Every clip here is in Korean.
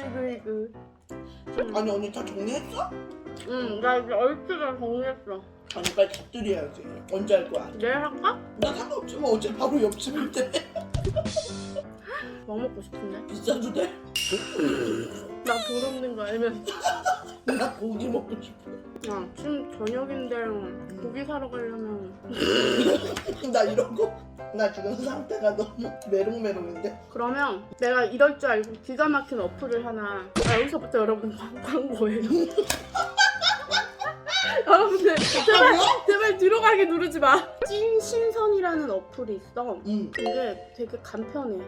이거 이거. 아니 언니 다 정리했어? 응, 나 이제 얼추 다 정리했어. 아니 빨리 곁들여야지 언제 할 거야? 내일 할까? 나 상관없지 뭐 어제 바로 옆집인데 뭐 먹고 싶은데? 비싸도 돼? 나 돈 없는 거 알면서. 나 고기 먹고 싶어 야, 지금 저녁인데 고기 사러 가려면 나 이러고 나 지금 상태가 너무 메롱메롱인데? 그러면 내가 이럴 줄 알고 기가 막힌 어플을 하나 아, 여기서부터 여러분 광- 광고예요. 여러분들 제발 제발 뒤로 가게 누르지 마 찐 신선이라는 어플이 있어. 응. 근데 되게 간편해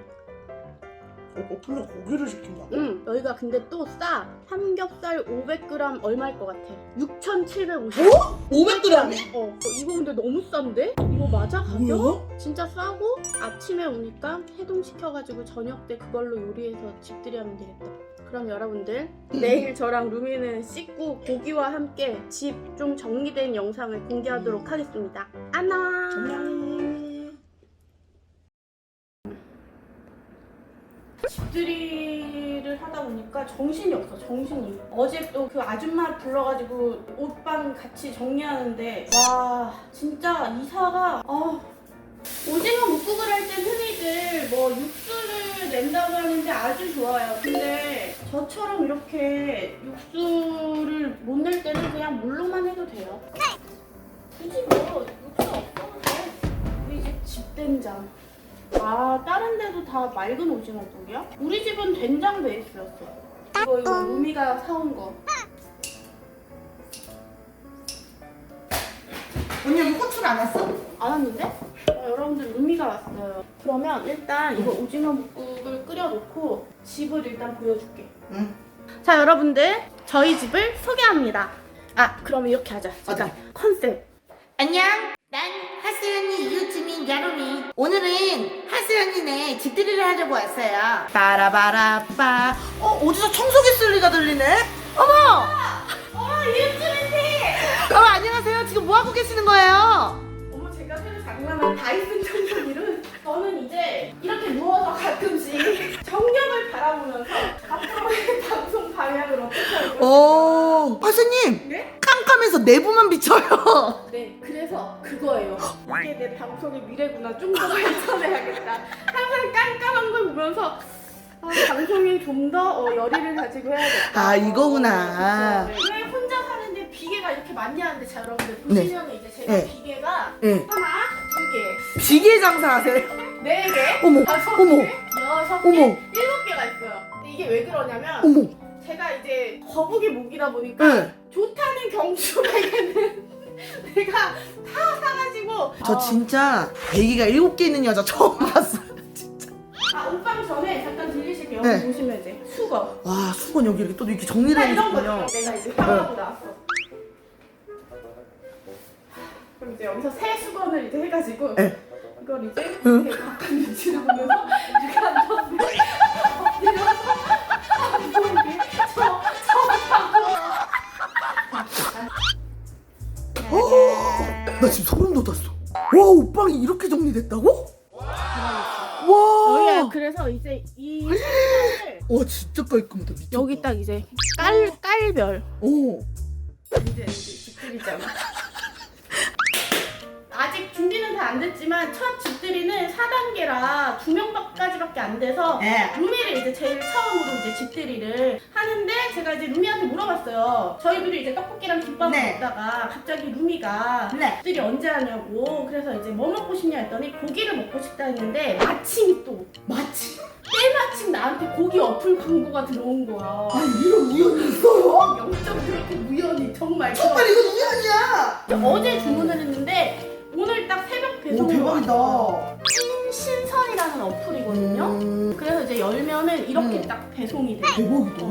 어, 어플로 고기를 시킨다고? 응 여기가 근데 또 싸 삼겹살 500g 얼마일 것 같아 6,750원 어? 500g이? 어, 어, 이거 근데 너무 싼데? 이거 맞아 가격? 뭐야? 진짜 싸고 아침에 오니까 해동시켜가지고 저녁 때 그걸로 요리해서 집들이 하면 되겠다. 그럼 여러분들 내일 저랑 루미는 씻고 고기와 함께 집 좀 정리된 영상을 공개하도록 하겠습니다. 안녕. 안녕 집들이를 하다 보니까 정신이 없어 정신이. 어제 또 그 아줌마 불러가지고 옷방 같이 정리하는데 와 진짜 이사가 아 오징어 묵국을 할때 흔히들 뭐 육수를 낸다고 하는데 아주 좋아요. 근데 저처럼 이렇게 육수를 못 낼 때는 그냥 물로만 해도 돼요. 굳이 뭐 육수 없어도 돼. 우리 집 집된장 아 다른 데도 다 맑은 오징어 국이야? 우리 집은 된장 베이스였어. 이거 이거 루미가 사온 거. 언니 여기 호출 안 왔어? 안 왔는데? 어, 여러분들 루미가 왔어요. 그러면 일단 이거 오징어 묵국을 끓여놓고 집을 일단 보여줄게. 응. 자 여러분들 저희 집을 소개합니다. 아 그럼 이렇게 하자. 잠깐. 컨셉. 안녕. 난 하수연이 이웃주민 야로미. 오늘은 하수연이네 집들이를 하려고 왔어요. 빠라바라빠. 어 어디서 청소기 소리가 들리네? 어머. 어 이웃주민님 어 안녕하세요. 지금 뭐 하고 계시는 거예요? 어머 제가 새로 장만한 다이슨 청소기를 저는 이제 이렇게 누워서 가끔씩 정령을 바라보면서 앞으로의 방송 방향을 어떻게 할 것인가 오 하수님 네? 깜깜해서 내부만 비쳐요. 방송의 미래구나 좀 더 발전해야겠다 항상 깜깜한 걸 보면서 아, 방송에 좀더 어, 열의를 가지고 해야겠다 아, 이거구나. 어, 그쵸. 네. 왜 혼자 사는데 비계가 이렇게 많이 하는데 자 여러분들 네. 보시면 이제 제가 네. 비계가 예. 하나 두개 기계 장사하세요? 네 개, 어머, 다섯 어머. 개, 여섯 개, 어머. 일곱 개가 있어요. 근데 이게 왜 그러냐면 어머. 제가 이제 거북이 목이다 보니까 네. 좋다는 경주에게는 내가 다 사가지고 저 어, 진짜 애기가 일곱 개 있는 여자 처음 봤어요. 아 옷방 전에 잠깐 들리실게요. 네. 여기 보시면 이제 수거. 와 수건 여기 이렇게 또 이렇게 정리를 나 이런 거 해주셨군요. 내가 이제 사가고 나왔어. 그럼 이제 여기서 새 수건을 이제 해가지고 네. 이걸 이제 응. 이렇게 바깥 눈치를 보면서 이렇게 앉았는데 나 지금 소름 돋았어. 와 옷방이 이렇게 정리됐다고? 여기가 와. 그래서 이제 이 수건을 와 진짜 깔끔하다 미쳤다. 여기 딱 이제 깔 깔별 오. 이제 이제 집들이잖아. 아직 준비는 다 안 됐지만 첫 집들이는 4단계라 두 명까지밖에 안 돼서 네. 루미를 이제 제일 처음으로 이제 집들이를 하는데 제가 이제 루미한테 물어봤어요. 저희 둘이 이제 떡볶이랑 김밥을 네. 먹다가 갑자기 루미가 네. 집들이 언제 하냐고 그래서 이제 뭐 먹고 싶냐 했더니 고기를 먹고 싶다 했는데 마침 또 마침 때마침 나한테 고기 어플 광고가 들어온 거야. 아니 이런 우연이 있어요? 영점 그렇게 우연히 정말 정말 이건 우연이야. 어제 주문을 했는데 오 대박이다. 찐 신선이라는 어플이거든요. 음, 그래서 이제 열면은 이렇게 음. 딱 배송이 돼. 대박이다.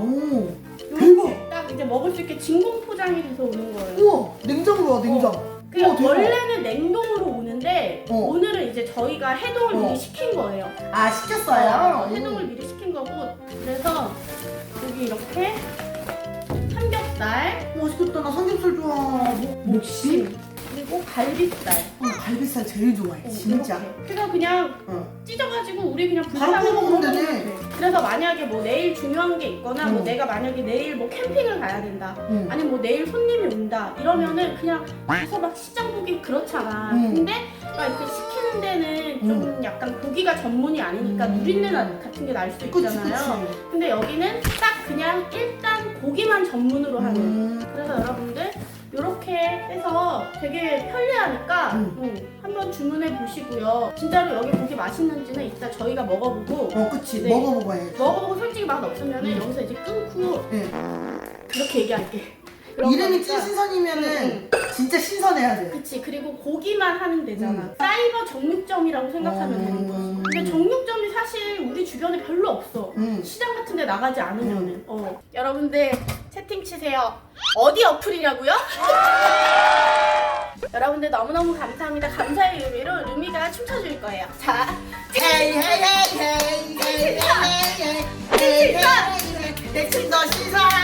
이렇게 딱 이제 먹을 수 있게 진공 포장이 돼서 오는 거예요. 우와 냉장으로 와 냉장. 그 우와, 대박. 원래는 냉동으로 오는데 어. 오늘은 이제 저희가 해동을 어. 미리 시킨 거예요. 아 어, 시켰어요. 해동을 미리 시킨 거고 그래서 여기 이렇게 삼겹살, 맛있겠다 나 삼겹살 좋아. 뭐, 목심 그리고 갈비살. 어, 갈비살 제일 좋아해 어, 진짜 이렇게. 그래서 그냥 어. 찢어가지고 우리 그냥 바로 구워 먹으면 되네. 그래서 만약에 뭐 내일 중요한 게 있거나 뭐 음. 내가 만약에 내일 뭐 캠핑을 가야 된다. 응. 아니 뭐 내일 손님이 온다 이러면은 그냥 가서 막 시장 보기 그렇잖아. 음. 근데 막 이렇게 시키는 데는 좀 약간 고기가 전문이 아니니까 음. 누린내 나- 같은 게 날 수 그치 있잖아요. 그치 근데 여기는 딱 그냥 일단 고기만 전문으로 하는. 음. 그래서 여러분들 이렇게 해서 되게 편리하니까 음. 음, 한번 주문해 보시고요. 진짜로 여기 고기 맛있는지는 이따 저희가 먹어보고 어 그치 네. 먹어보고 해 먹어보고 솔직히 맛 없으면 은 음. 여기서 이제 끊고 네. 이렇게 얘기할게. 그런 이름이 거니까. 찐신선이면은 진짜 신선해야 돼 그치 그리고 고기만 하면 되잖아 음. 사이버 정육점이라고 생각하면 음. 되는 거지 근데 정육점이 사실 우리 주변에 별로 없어 응. 시장 같은 데 나가지 않으면은 어. 여러분들 채팅 치세요. 어디 어플이라고요? 여러분들 너무너무 감사합니다. 감사의 의미로 루미가 춤춰줄 거예요. 자, 내 친구 시사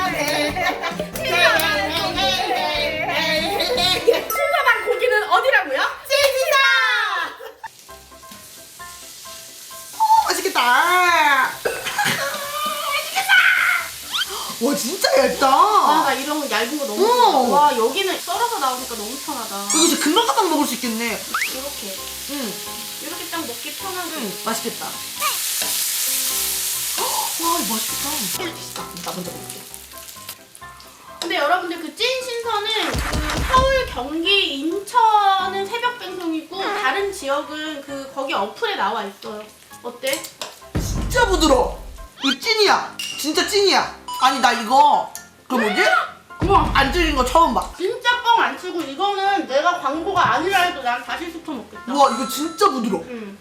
와 진짜 얇다. 아 나 이런 거 얇은 거 너무 좋아. 어. 와 여기는 썰어서 나오니까 너무 편하다. 이거 진짜 금방 가방 먹을 수 있겠네. 이렇게. 응, 이렇게 딱 먹기 편하고 응 맛있겠다. 와 이거 맛있겠다. 맛있다. 나 먼저 먹을게. 근데 여러분들 그 찐 신선은 그 서울, 경기, 인천은 새벽 방송이고 다른 지역은 그 거기 어플에 나와 있어요. 어때? 진짜 부드러워. 이거 찐이야. 진짜 찐이야 아니 나 이거 그 뭐지? 우와 안 질긴 거 처음 봐 진짜 뻥 안 치고 이거는 내가 광고가 아니라 해도 난 다시 시켜 먹겠다. 우와 이거 진짜 부드러워 음.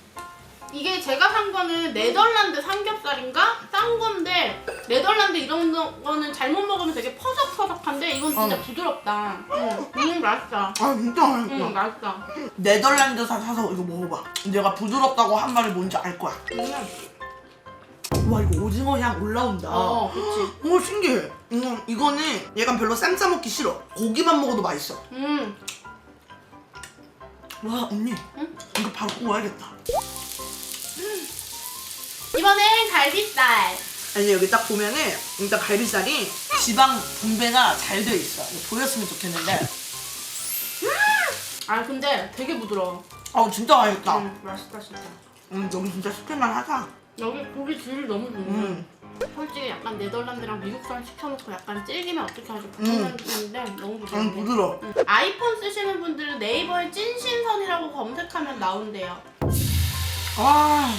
이게 제가 산 거는 네덜란드 삼겹살인가? 싼 건데 네덜란드 이런 거- 거는 잘못 먹으면 되게 퍼석퍼석한데 이건 진짜 어. 부드럽다. 음, 음 맛있다. 아 진짜 맛있다 음 맛있다. 네덜란드산 사서 이거 먹어봐 내가 부드럽다고 한 말이 뭔지 알 거야 음. 와 이거 오징어 향 올라온다 어, 그치. 오 신기해 음, 이거는 얘가 별로 쌈 싸 먹기 싫어 고기만 먹어도 맛있어 음. 와 언니 응? 이거 바로 구워야겠다 이번엔 갈비살. 아니 여기 딱 보면은 일단 갈비살이 지방 분배가 잘 돼 있어 이거 보였으면 좋겠는데 아 근데 되게 부드러워. 아 진짜 맛있다 음, 맛있다 진짜. 음 여기 진짜 시킬만 하다 여기 고기 질이 너무 좋네. 음. 솔직히 약간 네덜란드랑 미국산 시켜놓고 약간 질기면 어떻게 하지? 느낌인데 너무 부드러워. 음 부드러워 음. 아이폰 쓰시는 분들은 네이버에 찐신선이라고 검색하면 나온대요. 아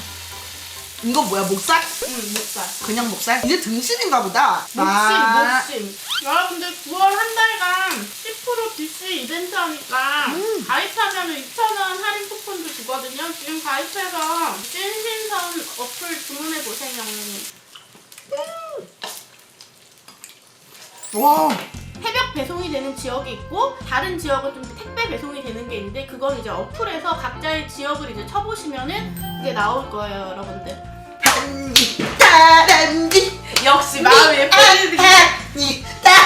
이거 뭐야 목살? 응, 목살. 그냥 목살? 이게 등심인가 보다 목심, 아. 목심. 여러분들 9월 한 달간 10% DC 이벤트 하니까 음. 가입하면 2,000원 할인 쿠폰도 주거든요. 지금 가입해서 찐신 선 어플 주문해 보세요. 와 새벽 배송이 되는 지역이 있고 다른 지역은 좀 택배 배송이 되는 게 있는데 그건 이제 어플에서 각자의 지역을 이제 쳐보시면은 이게 나올 거예요, 여러분들. 단지 다단지 역시 마음이 예쁘지. 니다